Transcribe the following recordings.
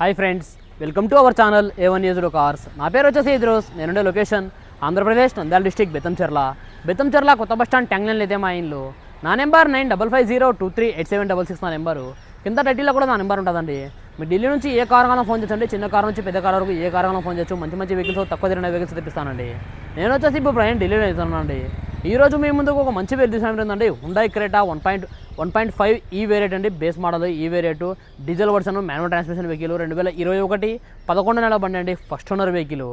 Hi friends welcome to our channel A one used cars నా పేరు వచ్చేసి ఇద్రోస్ నేనుండే లొకేషన్ ఆంధ్రప్రదేశ్ నంద్యాల డిస్టిక్ బెత్తంచెర్ల బెత్తంచెర్ల కొత్త బస్ స్టాండ్ ట్యాంగ్ లైన్ అయితే మా ఇంట్లో నా number nine double five zero two three eight seven double six నా నెంబరు. కింద టైటిల్లో కూడా నా నెంబర్ ఉంటుందండి. మీ ఢిల్లీ నుంచి ఏ కార్ ఫోన్ చేయండి చిన్న కార్ నుంచి పెద్ద కార్ వరకు ఏ కార్ ఫోన్ చేయొచ్చు. మంచి మంచి వెహికల్స్ తక్కువ తిరిగిన వెహికల్స్ తెప్పిస్తానండి. నేను వచ్చేసి ఇప్పుడు ప్రయాణం ఢిల్లీలో అవుతున్నానండి అండి రోజు మీ ముందుకు ఒక మంచి వెహికల్ ఏంటంటే Hyundai Creta one point one point five ఈ వేరియట్ అండి. బేస్ మోడల్ ఈ variant diesel version manual transmission vehicle రెండు వేల ఇరవై ఒకటి పదకొండు నెల బండి అండి ఫస్ట్ ఓనర్ వెహికల్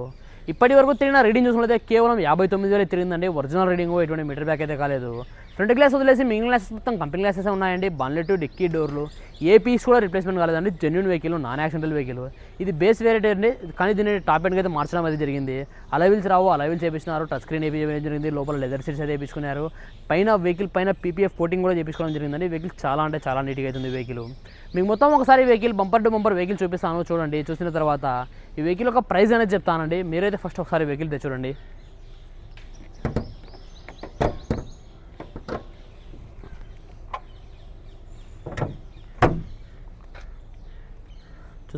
ఇప్పటి వరకు తిరిగిన రీడింగ్ చూసుకుంటే కేవలం యాభై తొమ్మిది వేలు తిరిగిందండి. ఒరిజినల్ రీడింగ్ ఎటువంటి మీటర్ బ్యాక్ అయితే కాలేదు. ఫ్రంట్ గ్లాస్ వదిలేసి మిగిలిన గ్లాసెస్ మొత్తం కంపెనీ గ్లాసెస్ ఉన్నాయండి. బన్లెట్ డిక్కీ డోర్లు. ఏ పీస్ కూడా రిప్లేస్మెంట్ కాలేదండి. Genuine vehicle non accidental vehicle ఇది బేస్ వేరియంట్ అండి. కానీ దీన్ని టాప్ ఎండ్కి అయితే మార్చడం అయితే జరిగింది. అలవిల్స్ రావు. అలవిల్స్ చేపించినారు. టచ్ స్క్రీన్ వేయించడం జరిగింది. లోపల లెదర్ సీట్స్ అయితే వేయించుకున్నారు పైన వెహికల్ పైన పీపీఎఫ్ కోటింగ్ కూడా చేయించుకోవడం జరిగిందండి. వెహికల్ చాలా అంటే చాలా నీట్గా అవుతుంది వెహికల్ మీకు మొత్తం ఒకసారి vehicle bumper to bumper vehicle చూపిస్తాను. చూడండి. చూసిన తర్వాత ఈ వెహికల్ ఒక ప్రైస్ అనేది చెప్తానండి. మీరైతే ఫస్ట్ ఒకసారి వెహికల్ తెచ్చుడండి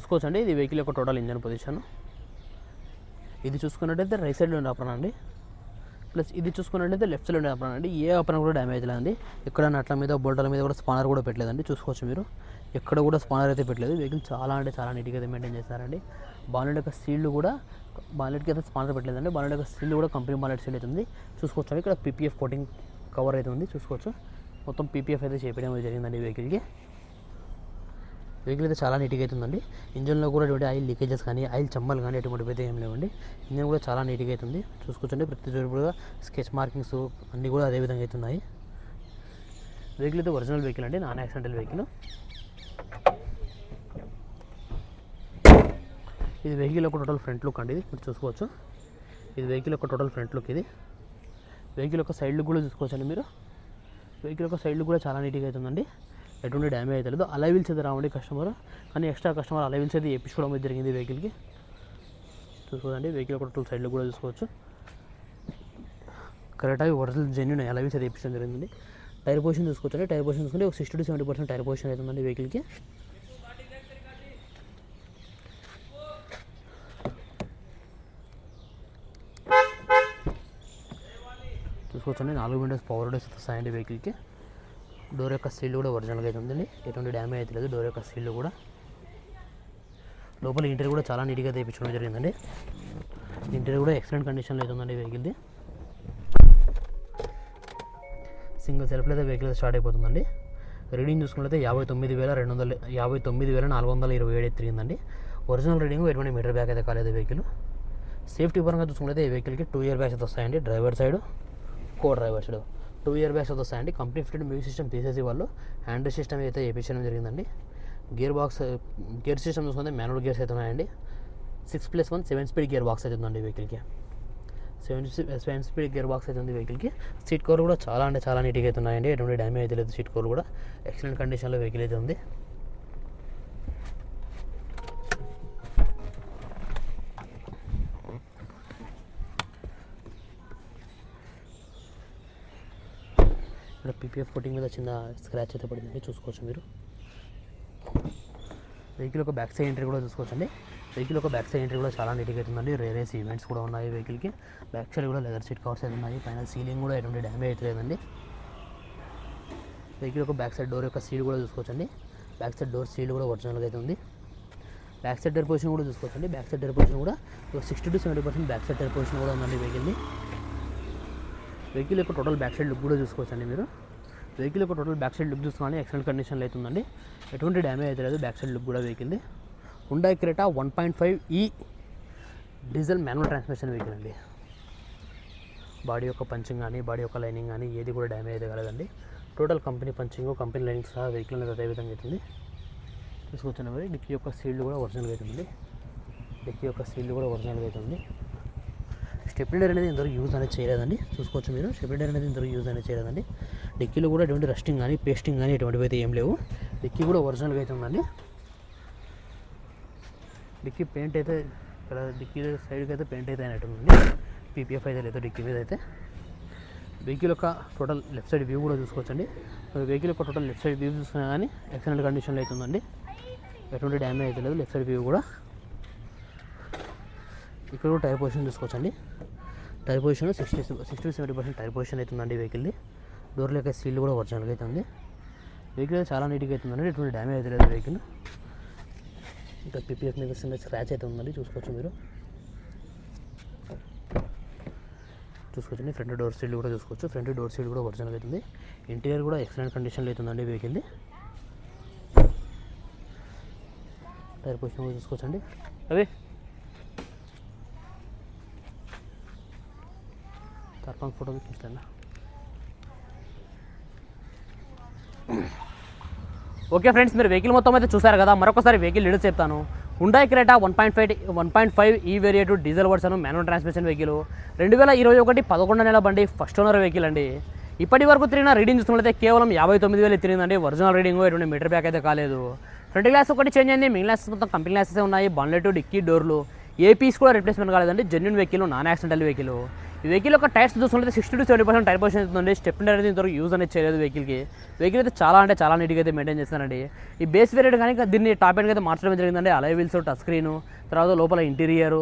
చూసుకోవచ్చండి. ఇది వెహికల్ యొక్క టోటల్ ఇంజన్ పొజిషన్ ఇది చూసుకున్నట్టయితే రైట్ సైడ్లో ఉండే అప్రాన్ అండి. ప్లస్ ఇది చూసుకున్నట్టయితే లెఫ్ట్ సైడ్ ఉండే అప్రాన్ అండి. ఏ అప్రాన్ కూడా డ్యామేజ్ లేదండి ఎక్కడ నట్ల మీద బోల్టల మీద కూడా స్పానర్ కూడా పెట్టలేదండి. చూసుకోవచ్చు మీరు. ఎక్కడ కూడా స్పానర్ అయితే పెట్టలేదు. వెహికల్ చాలా అంటే చాలా నీట్గా అయితే మెయింటైన్ చేస్తారండి బాలెట్ యొక్క సీల్డ్ కూడా బాలెట్కి అయితే స్పానర్ పెట్టలేదండి. బాలెట్ యొక్క సీల్డ్ కూడా కంపెనీ బాలెట్ సీల్ అవుతుంది చూసుకోవచ్చు ఇక్కడ పీపీఎఫ్ కోటింగ్ కవర్ అయితే ఉంది. చూసుకోవచ్చు. మొత్తం పీపీఎఫ్ అయితే చేపడం జరిగిందండి వెహికల్కి వెహికల్ అయితే చాలా నీట్గా అవుతుందండి ఇంజన్లో కూడా ఎటువంటి ఆయిల్ లీకేజెస్ కానీ ఆయిల్ చమ్మలు కానీ ఎటువంటి అయితే ఏం లేవండి. ఇంజన్ కూడా చాలా నీట్గా అవుతుంది చూసుకోవచ్చండి. ప్రతి చోటుగా స్కెచ్ మార్కింగ్స్ అన్నీ కూడా అదే విధంగా అవుతున్నాయి. వెహికల్ అయితే ఒరిజినల్ వెహికల్ అండి. నాన్ యాక్సిడెంటల్ వెహికల్ ఇది వెహికల్ ఒక టోటల్ ఫ్రంట్ లుక్ అండి. ఇది మీరు చూసుకోవచ్చు. ఇది వెహికల్ ఒక టోటల్ ఫ్రంట్ లుక్ ఇది. వెహికల్ ఒక సైడ్ లుక్ కూడా చూసుకోవచ్చండి మీరు. వెహికల్ ఒక సైడ్ లుక్ కూడా చాలా నీట్గా అవుతుందండి. ఎటువంటి డ్యామేజ్ అయితే లేదు. అలైవిల్స్ అయితే రావండి కస్టమర్ కానీ ఎక్స్ట్రా కస్టమర్ అలైవిల్స్ అయితే వేయించుకోవడం జరిగింది వెహికల్కి చూసుకోండి వెహికల్ కూడా టూ సైడ్లో కూడా చూసుకోవచ్చు. కరెక్ట్గా ఒరిజినల్ జెన్యున్ అలైవిల్స్ అయితే వేయించడం జరిగింది టైర్ పొజిషన్ చూసుకోవచ్చు టైర్ పొజిషన్ చూసుకుంటే ఒక sixty to seventy percent tyre position అవుతుందండి వెహికల్కి చూసుకోవచ్చండి. నాలుగు విండోస్ పవర్ డోర్స్ వస్తాయండి వెహికల్కి డోర్ యొక్క సీల్ కూడా ఒరిజినల్గా అయితే ఉందండి. ఎటువంటి డ్యామేజ్ అయితే లేదు. డోర్ యొక్క సీల్ కూడా లోపల ఇంటీరియర్ కూడా చాలా నీట్గా తెప్పించడం జరిగిందండి. ఇంటీరియర్ కూడా ఎక్సలెంట్ కండిషన్లో అయితే ఉందండి వెహికల్ది సింగిల్ సెల్ఫ్లో అయితే వెహికల్ స్టార్ట్ అయిపోతుందండి. రీడింగ్ చూసుకుంటే యాభై తొమ్మిది వేల రెండు వందల యాభై తొమ్మిది వేల నాలుగు వందల ఇరవై ఏడు తిరిగిందండి. ఒరిజినల్ రీడింగ్ ఎటువంటి మీటర్ బ్యాక్ అయితే కాలేదు వెహికల్. సేఫ్టీ పరంగా చూసుకుంటే ఈ వెహికల్కి టూ ఇయర్ బ్యాగ్స్ అయితే వస్తాయండి. Driver side co driver side. Two airbags అయితే వస్తాయండి కంపెనీ ఫిటెడ్ మ్యూజిక్ సిస్టమ్ తీసేసి వాళ్ళు హ్యాండ్ సిస్టమ్ అయితే వేయించడం జరిగిందండి. గేర్ బాక్స్ గేర్ సిస్టమ్ చూసుకుంటే మాన్యువల్ గేర్స్ అయితే ఉన్నాయండి. Six plus one seven speed gearbox అయితే ఉందండి వెహికల్కి. Seven seven speed gearbox అయితే ఉంది వెహికల్కి. సీట్ కవర్ కూడా చాలా అంటే చాలా నీట్గా అయితే ఉన్నాయండి. ఎటువంటి డ్యామేజ్ అయితే లేదు సీట్ కవర్ కూడా. ఎక్సలెంట్ కండిషన్లో వెహికల్ అయితే ఉంది. పీపీఎఫ్ కోటింగ్ మీద చిన్న స్క్రాచ్ అయితే పడిందండి చూసుకోవచ్చు మీరు. వెహికల్ ఒక బ్యాక్ సైడ్ ఎంట్రీ కూడా చూసుకోవచ్చండి. వెహికల్ ఒక బ్యాక్ సైడ్ ఎంట్రీ కూడా చాలా నీట్గా అవుతుందండి రేరేస్ ఈవెంట్స్ కూడా ఉన్నాయి వెహికల్కి బ్యాక్ సైడ్ కూడా లెదర్ సీట్ కవర్స్ అయితే ఉన్నాయి. పైన సీలింగ్ కూడా ఎటువంటి డ్యామేజ్ అయితే లేదండి. వెహికల్ ఒక బ్యాక్ సైడ్ డోర్ యొక్క సీల్ కూడా చూసుకోవచ్చండి. బ్యాక్ సైడ్ డోర్ సీల్ కూడా ఒరిజినల్గా అయితే ఉంది. బ్యాక్ సైడ్ టైర్ పొజిషన్ కూడా చూసుకోవచ్చండి. బ్యాక్ సైడ్ టైర్ పొజిషన్ కూడా sixty to seventy percent back side tyre position కూడా ఉందండి వెహికల్ని వెహికల్ యొక్క టోటల్ బ్యాక్ సైడ్ లుక్ కూడా చూసుకోవచ్చండి మీరు. వెహికల్ యొక్క టోటల్ బ్యాక్ సైడ్ లుక్ చూసుకోవాలి ఎక్సలెంట్ కండిషన్లో అవుతుందండి ఎటువంటి డ్యామేజ్ అయితే లేదు బ్యాక్ సైడ్ లుక్ కూడా వెహికల్ది. Hyundai Creta one point five ఈ డీజిల్ మాన్యువల్ ట్రాన్స్మిషన్ వెహికల్ అండి. బాడీ యొక్క పంచింగ్ కానీ బాడీ యొక్క లైనింగ్ కానీ ఏది కూడా డ్యామేజ్ అయితే కలదండి. Total company punching company lining సహా వెహికల్ అనేది అదే విధంగా అవుతుంది తీసుకొచ్చిన మరి డిక్కీ యొక్క సీల్డ్ కూడా ఒరిజినల్గా అవుతుంది డిక్కీ యొక్క సీల్డ్ కూడా ఒరిజినల్గా అవుతుంది స్టెప్లిడర్ అనేది ఇంతవరకు యూజ్ అనేది చేయలేదండి. చూసుకోవచ్చు మీరు. స్టెప్లిడర్ అనేది ఇంతవరకు యూజ్ అనేది చేయలేదండి. డిక్కీలో కూడా ఎటువంటి రస్టింగ్ కానీ పేస్టింగ్ కానీ ఎటువంటివి అయితే ఏం లేవు. డిక్కీ కూడా ఒరిజినల్గా అయితే ఉందండి. డిక్కీ పెయింట్ అయితే ఇక్కడ డిక్కీ సైడ్కి అయితే పెయింట్ అయితే అయినట్టుందండి. పీపీఎఫ్ అయితే లేదు డిక్కీ మీద అయితే. వెహికల్ యొక్క టోటల్ లెఫ్ట్ సైడ్ వ్యూ కూడా చూసుకోవచ్చండి. వెహికల్ యొక్క టోటల్ లెఫ్ట్ సైడ్ వ్యూ చూసినా కానీ ఎక్సలెంట్ కండిషన్లో అవుతుందండి ఎటువంటి డ్యామేజ్ అయితే లేదు. లెఫ్ట్ సైడ్ వ్యూ కూడా. ఇక్కడ కూడా టైర్ పొజిషన్ చూసుకోవచ్చండి tyre position sixty sixty seventy percent tyre position అవుతుందండి వెహికల్ది. డోర్ లెక్క సీల్ కూడా ఒరిజినల్గా అవుతుంది వెహికల్ అయితే చాలా నీట్గా అవుతుందండి ఎటువంటి డ్యామేజ్ అయితే లేదు వెహికల్. ఇంకా పిపిఎఫ్ మీద చిన్న స్క్రాచ్ అయితే ఉందండి. చూసుకోవచ్చు మీరు. చూసుకోవచ్చండి. ఫ్రంట్ డోర్ సీల్ కూడా చూసుకోవచ్చు. ఫ్రంట్ డోర్ సీల్ కూడా ఒరిజినల్ అవుతుంది ఇంటీరియర్ కూడా ఎక్సలెంట్ కండిషన్లో అవుతుందండి వెహికల్ది. టైర్ పొజిషన్ కూడా చూసుకోవచ్చండి. అదే తర్పంగ్ ఫోటోలు చూస్తాను ఓకే ఫ్రెండ్స్ మీరు వెహికల్ మొత్తం అయితే చూసారు కదా. మరొకసారి వెహికల్ డీటెయిల్స్ చెప్తాను Hyundai Creta one point five one point five ఈ variant diesel version manual transmission vehicle రెండు వేల ఇరవై ఒకటి పదకొండు నెల బండి ఫస్ట్ ఓనర్ వెహికల్ అండి. ఇప్పటి వరకు తిరిగిన రీడింగ్ చూసుకున్నట్లయితే కేవలం యాభై తొమ్మిది వేలు తిరిగిందండి. ఒరిజినల్ రీడింగ్ ఎటువంటి మీటర్ బ్యాక్ అయితే కాలేదు. ఫ్రంట్ గ్లాస్ ఒకటి చేంజ్ అయింది. మిగిలిన గ్లాసెస్ మొత్తం కంపెనీ గ్లాసెస్ ఉన్నాయి. బాన్లెట్ డిక్కీ డోర్లు ఏ పీస్ కూడా రిప్లేస్మెంట్ కాలేదండి. Genuine vehicle non accidental vehicle ఈ వెహికల్ యొక్క టైర్స్ చూసుకుంటే sixty to seventy percent tyre position అవుతుంది స్టెప్ అనేది ఇంతవరకు యూజ్ అనేది చేయలేదు వెహికల్కి. వెహికల్ అయితే చాలా అంటే చాలా నీట్గా అయితే మెయింటైన్ చేస్తున్నారండి. ఈ బేస్ వేరియడ్ కానీ దీన్ని టాప్ ఎండ్ అయితే మార్చడం జరిగిందండి. అలై వీల్స్ టచ్ స్క్రీన్ తర్వాత లోపల ఇంటీరియర్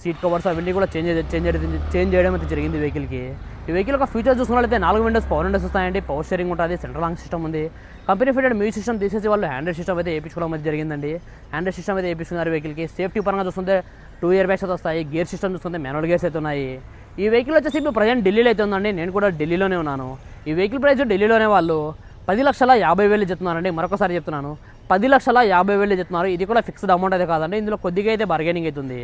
సీట్ కవర్స్ అవన్నీ కూడా చేంజ్ చేంజ్ చేంజ్ చేయడం అయితే జరిగింది వెహికల్కి. ఈ వెహికల్ యొక్క ఫీచర్ చూసుకున్నట్లయితే నాలుగు విండోస్ పవర్ విండోస్ వస్తాయండి. పవర్ షేరింగ్ ఉంటుంది సెంట్రల్ లాంగ్ సిస్టమ్ ఉంది. కంపెనీ ఫిటెడ్ మ్యూజిక్ సిస్టమ్ తీసేసి వాళ్ళు హ్యాండ్రెడ్ సిస్టమ్ అయితే వేయించుకోవడం అయితే జరిగిందండి. హ్యాండ్రెడ్ సిస్టమ్ అయితే వేయించుకున్నారు వెహికల్కి. సేఫ్టీ పరంగా చూస్తుంటే టూ ఇయర్ బ్యాగ్స్ అయితే వస్తాయి. గేర్ సిస్టమ్ చూస్తుంటే మాన్యువల్ గేర్స్ అయితే ఉన్నాయి. ఈ వెహికల్ వచ్చేసి ఇప్పుడు ప్రజెంట్ ఢిల్లీలో అయితే ఉందండి. నేను కూడా ఢిల్లీలోనే ఉన్నాను. ఈ వెహికల్ ప్రైస్ ఢిల్లీలోనే వాళ్ళు పది లక్షల యాభై వేలు చెప్తున్నారండి. మరొకసారి చెప్తున్నాను. పది లక్షల యాభై వేలు చెప్తున్నారు. ఇది కూడా ఫిక్స్డ్ అమౌంట్ అయితే కాదండి. ఇందులో కొద్దిగా అయితే బార్గెనింగ్ అవుతుంది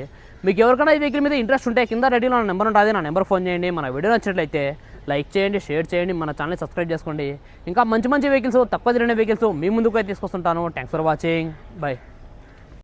మీకు ఎవరికైనా ఈ వెహికల్ మీద ఇంట్రెస్ట్ ఉంటే కింద రెడీలో నా నెంబర్ ఉంటుంది. నా నెంబర్ ఫోన్ చేయండి. మన వీడియో నచ్చినట్లయితే లైక్ చేయండి షేర్ చేయండి. మన ఛానల్ సబ్స్క్రైబ్ చేసుకోండి. ఇంకా మంచి మంచి వెహికల్స్ తక్కువ తిరిగిన వెహికల్స్ మీ ముందుకు అయితే తీసుకొస్తుంటాను. Thanks for watching bye